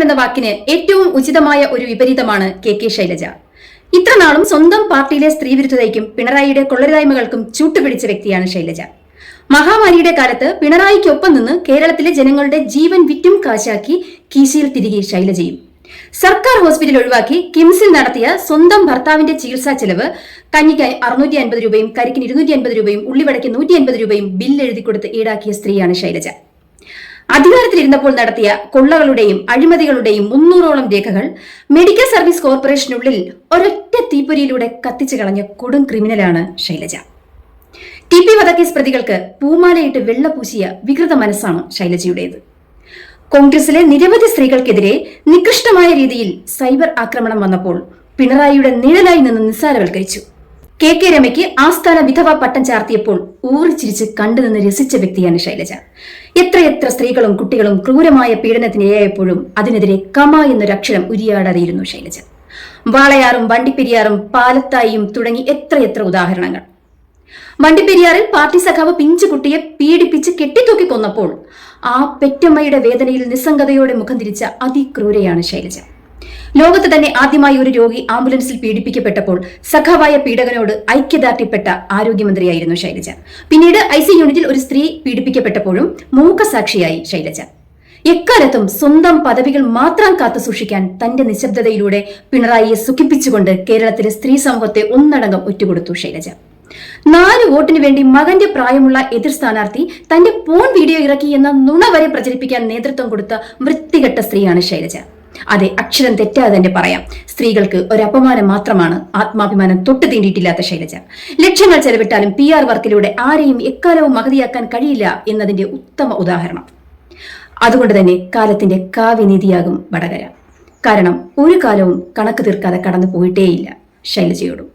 സമാധാനം എന്ന വാക്കിന് ഏറ്റവും ഉചിതമായ ഒരു വിപരീതമാണ് കെ കെ ശൈലജ. ഇത്രനാളും സ്വന്തം പാർട്ടിയിലെ സ്ത്രീവിരുദ്ധതയ്ക്കും പിണറായിയുടെ കൊള്ളരുതായ്മകൾക്കും ചൂട്ടുപിടിച്ച വ്യക്തിയാണ് ശൈലജ. മഹാമാരിയുടെ കാലത്ത് പിണറായിക്കൊപ്പം നിന്ന് കേരളത്തിലെ ജനങ്ങളുടെ ജീവൻ വിറ്റും കാശാക്കി കീശയിൽ തിരികെ ശൈലജയും. സർക്കാർ ഹോസ്പിറ്റൽ ഒഴിവാക്കി കിംസിൽ നടത്തിയ സ്വന്തം ഭർത്താവിന്റെ ചികിത്സാ ചെലവ് കഞ്ഞിക്ക് അറുന്നൂറ്റി അൻപത് രൂപയും കരിക്കിന് ഇരുന്നൂറ്റി അൻപത് രൂപയും ഉള്ളിവടയ്ക്ക് നൂറ്റി അൻപത് രൂപയും ബില്ല് എഴുതി കൊടുത്ത് ഈടാക്കിയ സ്ത്രീയാണ് ശൈലജ. അധികാരത്തിലിരുന്നപ്പോൾ നടത്തിയ കൊള്ളകളുടെയും അഴിമതികളുടെയും മുന്നൂറോളം രേഖകൾ മെഡിക്കൽ സർവീസ് കോർപ്പറേഷനുള്ളിൽ ഒരൊറ്റ തീപ്പൊരിയിലൂടെ കത്തിച്ചു കളഞ്ഞ കൊടും ക്രിമിനലാണ് ശൈലജ. ടി പി വധക്കേസ് പ്രതികൾക്ക് പൂമാലയിട്ട് വെള്ളപൂശിയ വികൃത മനസ്സാണ് ശൈലജയുടേത്. കോൺഗ്രസിലെ നിരവധി സ്ത്രീകൾക്കെതിരെ നികൃഷ്ടമായ രീതിയിൽ സൈബർ ആക്രമണം വന്നപ്പോൾ പിണറായിയുടെ നിഴലായി നിന്ന് നിസ്സാരവൽക്കരിച്ചു. കെ കെ രമയ്ക്ക് ആസ്ഥാന വിധവ പട്ടം ചാർത്തിയപ്പോൾ ഊറിച്ചിരിച്ച് കണ്ടുനിന്ന് രസിച്ച വ്യക്തിയാണ് ശൈലജ. എത്രയെത്ര സ്ത്രീകളും കുട്ടികളും ക്രൂരമായ പീഡനത്തിനിരയായപ്പോഴും അതിനെതിരെ കമ എന്നൊരക്ഷരം ഉരിയാടാതെയിരുന്നു ശൈലജ. വാളയാറും വണ്ടിപ്പെരിയാറും പാലത്തായിയും തുടങ്ങി എത്രയെത്ര ഉദാഹരണങ്ങൾ. വണ്ടിപ്പെരിയാറിൽ പാർട്ടി സഖാവ് പിഞ്ചുകുട്ടിയെ പീഡിപ്പിച്ച് കെട്ടിത്തൂക്കി കൊന്നപ്പോൾ ആ പെറ്റമ്മയുടെ വേദനയിൽ നിസ്സംഗതയോടെ മുഖം തിരിച്ച അതിക്രൂരയാണ് ശൈലജ. ലോകത്ത് തന്നെ ആദ്യമായി ഒരു രോഗി ആംബുലൻസിൽ പീഡിപ്പിക്കപ്പെട്ടപ്പോൾ സഖാവായ പീഡകനോട് ഐക്യദാർഢ്യപ്പെട്ട ആരോഗ്യമന്ത്രിയായിരുന്നു ശൈലജ. പിന്നീട് ഐ സി യൂണിറ്റിൽ ഒരു സ്ത്രീ പീഡിപ്പിക്കപ്പെട്ടപ്പോഴും മൂക്കസാക്ഷിയായി ശൈലജ. എക്കാലത്തും സ്വന്തം പദവികൾ മാത്രം കാത്തു സൂക്ഷിക്കാൻ തന്റെ നിശബ്ദതയിലൂടെ പിണറായിയെ സുഖിപ്പിച്ചുകൊണ്ട് കേരളത്തിലെ സ്ത്രീ സമൂഹത്തെ ഒന്നടങ്കം ഒറ്റുകൊടുത്തു ശൈലജ. നാല് വോട്ടിന് വേണ്ടി മകന്റെ പ്രായമുള്ള എതിർ സ്ഥാനാർത്ഥി തന്റെ പോൺ വീഡിയോ ഇറക്കി എന്ന നുണ വരെ പ്രചരിപ്പിക്കാൻ നേതൃത്വം കൊടുത്ത വൃത്തികെട്ട സ്ത്രീയാണ് ശൈലജ. അതെ അക്ഷരം തെറ്റാതെ തന്നെ പറയാം. സ്ത്രീകൾക്ക് ഒരു അപമാനം മാത്രമാണ് ആത്മാഭിമാനം തൊട്ട് തീണ്ടിയിട്ടില്ലാത്ത ശൈലജ. ലക്ഷ്യങ്ങൾ ചെലവിട്ടാലും പി ആർ വർക്കിലൂടെ ആരെയും എക്കാലവും മഹതിയാക്കാൻ കഴിയില്ല എന്നതിന്റെ ഉത്തമ ഉദാഹരണം. അതുകൊണ്ട് തന്നെ കാലത്തിന്റെ കാവ്യനീതിയാകും വടകര. കാരണം ഒരു കാലവും കണക്ക് തീർക്കാതെ കടന്നു പോയിട്ടേയില്ല ശൈലജയോടും.